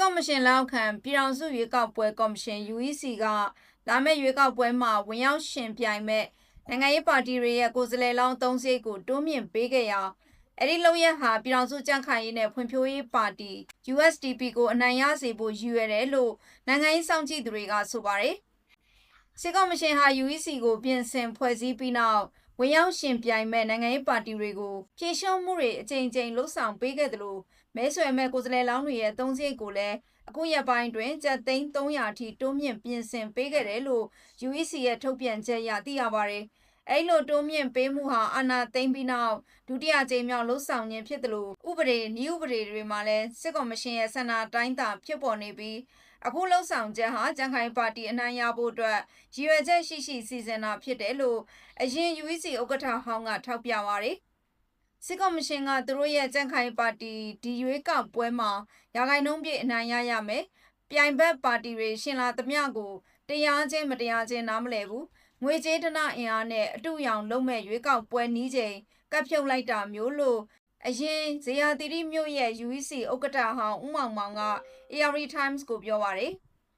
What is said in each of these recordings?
ကော်မရှင်လက်အောက်ခံပြည်ထောင်စုရွေးကောက်ပွဲကော်မရှင် UEC ကလာမယ့်ရွေးကောက်ပွဲမှာဝင်ရောက်ရှင်ပြိုင်မဲ့နိုင်ငံရေးပါတီတွေရဲ့ကိုယ်စားလှယ်လောင်း၃စိတ်ကိုတိုးမြင့်ပေးခဲ့ရာအဲ့ဒီလုံရက်ဟာပြည်ထောင်စုကြံ့ခိုင်ရေးနဲ့ဖွံ့ဖြိုးရေးပါတီ USDP ကိုအနိုင်ရစေဖို့ရည်ရွယ်တယ်လို့နိုင်ငံရေးစောင့်ကြည့်သူတွေကဆိုပါတယ်စစ်ကော်မရှင်ဟာ UEC ကိုပြင်ဆင်ဖွဲ့စည်းပြီးနောက် ဝင်ရောက်ရှင်ပြိုင်မဲ့နိုင်ငံရေးပါတီတွေကိုဖြည့်ရှင်းမှုတွေအကြိမ်ကြိမ်လှုပ်ဆောင်ပေးခဲ့တယ်လို့မဲဆွယ်မဲ့ကိုယ်စားလှယ်လောင်းတွေရဲ့သုံးစိတ်ကိုလည်းအခုရက်ပိုင်းတွင်ကျပ်သိန်း300ထိတိုးမြင့်ပြင်ဆင်ပေးခဲ့တယ်လို့ UEC ရဲ့ထုတ်ပြန်ချက်အရသိရပါတယ်။အဲ့လိုတိုးမြင့်ပေးမှုဟာအာဏာသိမ်းပြီးနောက်ဒုတိယကြိမ်မြောက်လှုပ်ဆောင်ခြင်းဖြစ်တယ်လို့ဥပဒေနည်းဥပဒေတွေမှာလည်းစစ်ကော်မရှင်ရဲ့ဆန္ဒတိုင်းသာဖြစ်ပေါ်နေပြီး အခုလှုပ်ဆောင်ချက်ဟာကြံခိုင်ပါတီအနိုင်ရဖို့အတွက်ရည်ရွယ်ချက်ရှိရှိစီစဉ်တာဖြစ်တယ်လို့အရင် UEC ဥက္ကဋ္ဌဟောင်းကထောက်ပြပါတယ်။စစ်ကော်မရှင်ကသူတို့ရဲ့ကြံ့ခိုင်ပါတီဒီရွေးကောက်ပွဲမှာရာဂိုင်နှုန်းပြည့်အနိုင်ရရမယ်။ပြိုင်ဘက်ပါတီတွေရှင်လာသမျှကိုတရားချင်းမတရားချင်းနားမလဲဘူး။ငွေကြေးတနအင်အားနဲ့အတူရောင်လုံးမဲ့ရွေးကောက်ပွဲနီးချိန်ကပ်ဖြုတ်လိုက်တာမျိုးလို့ အရင်ဇေယျတိရိမြို့ရဲ့ UEC ဥက္ကဋ္ဌဟောင်းဦးမောင်မောင်က ARD Times ကိုပြောပါတယ်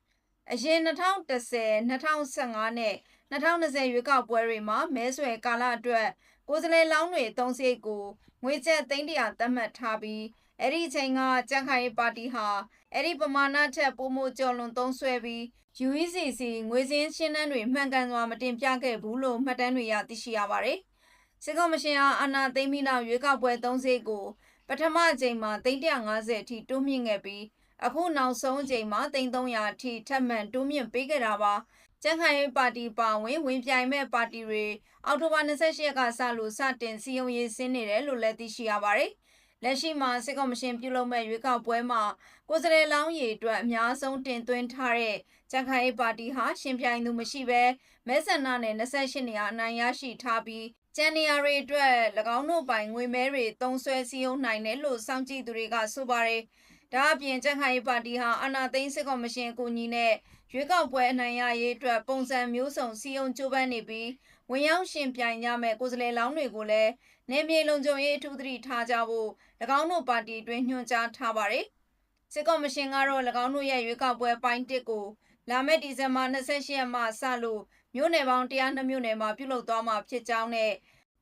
။အရင်2010 2015နဲ့2020ရွေးကောက်ပွဲတွေမှာမဲဆွယ်ကာလအတွက်ကိုယ်စားလှယ်လောင်းတွေသုံးစိတ်ကိုငွေကျပ်သိန်းတရာသတ်မှတ်ထားပြီးအဲ့ဒီအချိန်ကကြံ့ခိုင်ရေးပါတီဟာအဲ့ဒီပမာဏထက်ပိုမိုကျော်လွန်သုံးဆွဲပြီး UECC ငွေစင်းရှင်းတန်းတွေမှန်ကန်စွာမတင်ပြခဲ့ဘူးလို့မှတ်တမ်းတွေရသိရှိရပါတယ်။ စစ်ကော်မရှင်ဟာအာဏာသိမ်းပြီးနောက်ရွေးကောက်ပွဲသုံးစိတ်ကိုပထမအကြိမ်မှာ350အထိတိုးမြင့်ခဲ့ပြီးအခုနောက်ဆုံးအကြိမ်မှာ300အထိထပ်မံတိုးမြင့်ပေးခဲ့တာပါ။ကျန်းခိုင်ရေးပါတီပါဝင်ဝင်ပြိုင်မဲ့ပါတီတွေအောက်တိုဘာ28ရက်ကစလို့စတင်စီယုံရေးဆင်းနေတယ်လို့လည်းသိရှိရပါတယ်။ လက်ရှိမှာစစ်ကော်မရှင်ပြုလုပ်မဲ့ရွေးကောက်ပွဲမှာကိုယ်စားလှယ်လောင်းရည်အတွက်အများဆုံးတင်သွင်းထားတဲ့ကျန်းခိုင်ရေးပါတီဟာရှင်ပြိုင်သူမရှိဘဲမဲဆန္ဒနယ်28နေရာအနိုင်ရရှိထားပြီးကျန်နေရာတွေအတွက်၎င်းတို့ပိုင်ငွေမဲတွေသုံးဆွဲစည်းရုံးနိုင်တယ်လို့စောင့်ကြည့်သူတွေကဆိုပါတယ်။ ဒါအပြင်ကျန်းခိုင်ရေးပါတီဟာအာဏာသိမ်းစစ်ကော်မရှင်အကူအညီနဲ့ရွေးကောက်ပွဲအနိုင်ရရေးအတွက်ပုံစံမျိုးစုံစည်းရုံးကြိုးပမ်းနေပြီးဝင်ရောက်ရှင်ပြိုင်ကြမဲ့ကိုယ်စားလှယ်လောင်းတွေကိုလည်းနေမြေလုံခြုံရေးအထူးသတိထားကြဖို့၎င်းတို့ပါတီတွင်ညွှန်ကြားထားပါတယ်။စစ်ကော်မရှင်ကတော့၎င်းတို့ရဲ့ရွေးကောက်ပွဲပိုင်းတစ်ကိုလာမယ့်ဒီဇင်ဘာ28ရက်မှစလို့မြို့နယ်ပေါင်း102မြို့နယ်မှာပြုလုပ်သွားမှာဖြစ်ကြောင်းနဲ့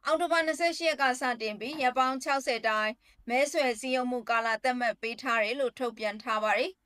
အောက်တိုဘာ28ရက်ကစတင်ပြီးရပောင်း60တိုင်းမဲဆွယ်စည်းရုံးမှုကာလသတ်မှတ်ပေးထားတယ်လို့ထုတ်ပြန်ထားပါတယ်။